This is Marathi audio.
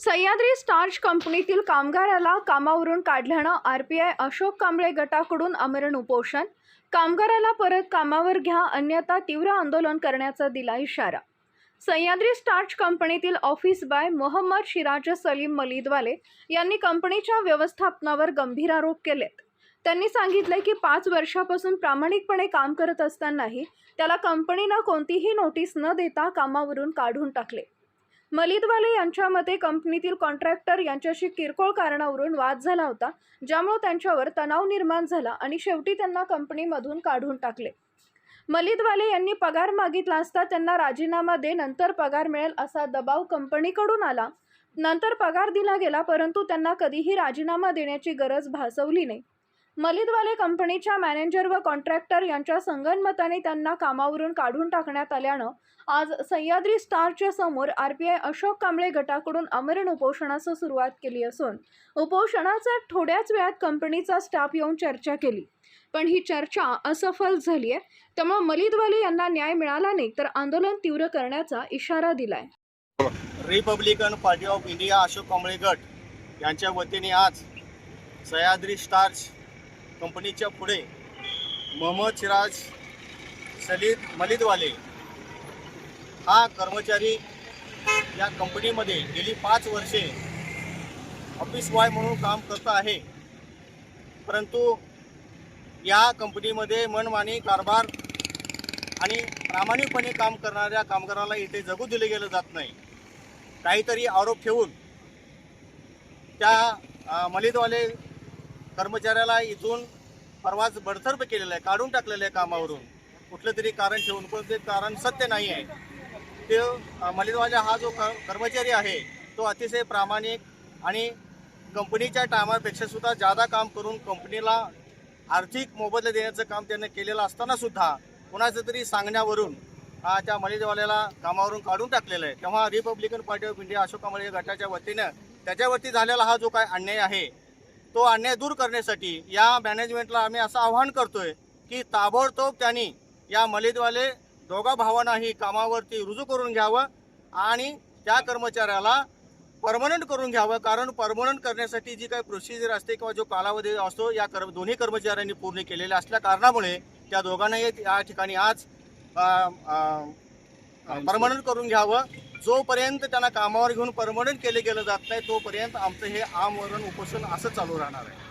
सह्याद्री स्टार्च कंपनीतील कामगाराला कामावरून काढल्यानं R P I Ashok Kamble गटाकडून अमरण उपोषण. कामगाराला परत कामावर घ्या अन्यथा तीव्र आंदोलन करण्याचा दिला इशारा. सह्याद्री स्टार्च कंपनीतील ऑफिस बाय मोहम्मद शिराज सलीम मलिदवाले यांनी कंपनीच्या व्यवस्थापनावर गंभीर आरोप केलेत. त्यांनी सांगितले की पाच वर्षापासून प्रामाणिकपणे काम करत असतानाही त्याला कंपनीनं कोणतीही नोटीस न देता कामावरून काढून टाकले. मलिदवाले यांच्या मते कंपनीतील कॉन्ट्रॅक्टर यांच्याशी किरकोळ कारणावरून वाद झाला होता ज्यामुळे त्यांच्यावर तणाव निर्माण झाला आणि शेवटी त्यांना कंपनीमधून काढून टाकले. मलिदवाले यांनी पगार मागितला असता त्यांना राजीनामा दे नंतर पगार मिळेल असा दबाव कंपनीकडून आला. नंतर पगार दिला गेला परंतु त्यांना कधीही राजीनामा देण्याची गरज भासवली नाही. मलिदवाले कंपनीच्या मॅनेजर व कॉन्ट्रॅक्टर यांच्या संगनमताने त्यांना कामावरून काढून टाकण्यात आल्यानं आज सह्याद्री स्टारच्या समोर R P I Ashok Kamble गटाकडून अमरण उपोषणास सुरुवात केली असून उपोषणाचा थोड्याच वेळात कंपनीचा स्टाफ येऊन चर्चा केली. पण ही चर्चा असफल झाली आहे त्यामुळे मलिदवाले यांना न्याय मिळाला नाही तर आंदोलन तीव्र करण्याचा इशारा दिलाय. Republican Party of India Ashok Kamble गट यांच्या वतीने आज सह्याद्री स्टार्च कंपनीच्या पुढे मोहम्मद सिराज सलीद मलिदवाले हा कर्मचारी या कंपनीमध्ये गेली पाच वर्षे ऑफिस बॉय म्हणून काम करत आहे. परंतु या कंपनीमध्ये मनमानी कारभार आणि प्रामाणिकपणे काम करणाऱ्या कामगाराला इथे जगू दिले गेलं जात नाही. काहीतरी आरोप ठेवून त्या मलिदवाले कर्मचाऱ्याला इथून परवाच बडतर्फ केलेलं आहे काढून टाकलेलं आहे कामावरून. कुठलं तरी कारण ठेवून पण ते कारण सत्य नाही आहे. ते अ, हा जो क कर्मचारी आहे तो अतिशय प्रामाणिक आणि कंपनीच्या टायमापेक्षा सुद्धा जादा काम करून कंपनीला आर्थिक मोबदला देण्याचं काम त्यानं केलेलं असताना सुद्धा कोणाचं तरी सांगण्यावरून हा त्या मलिदवाल्याला कामावरून काढून टाकलेलं आहे. तेव्हा Republican Party of India Ashok Kamble गटाच्या वतीनं त्याच्यावरती झालेला हा जो काय अन्याय आहे तो अन्याय दूर करण्यासाठी या मॅनेजमेंटला आम्ही असं आवाहन करतोय की ताबडतोब त्यांनी या मलिदवाले दोघा भावांनाही कामावरती रुजू करून घ्यावं आणि त्या कर्मचाऱ्याला परमनंट करून घ्यावं. कारण परमनंट करण्यासाठी जी काही प्रोसिजर असते किंवा जो कालावधी असतो या कर्म दोन्ही कर्मचाऱ्यांनी पूर्ण केलेला असल्या कारणामुळे त्या दोघांनाही या ठिकाणी आज परमनंट करून घ्यावं. जोपर्यंत त्यांना कामावर घेऊन परमनंट केले गेलं जात नाही तोपर्यंत आमचं हे आमवरण उपोषण असं चालू राहणार आहे.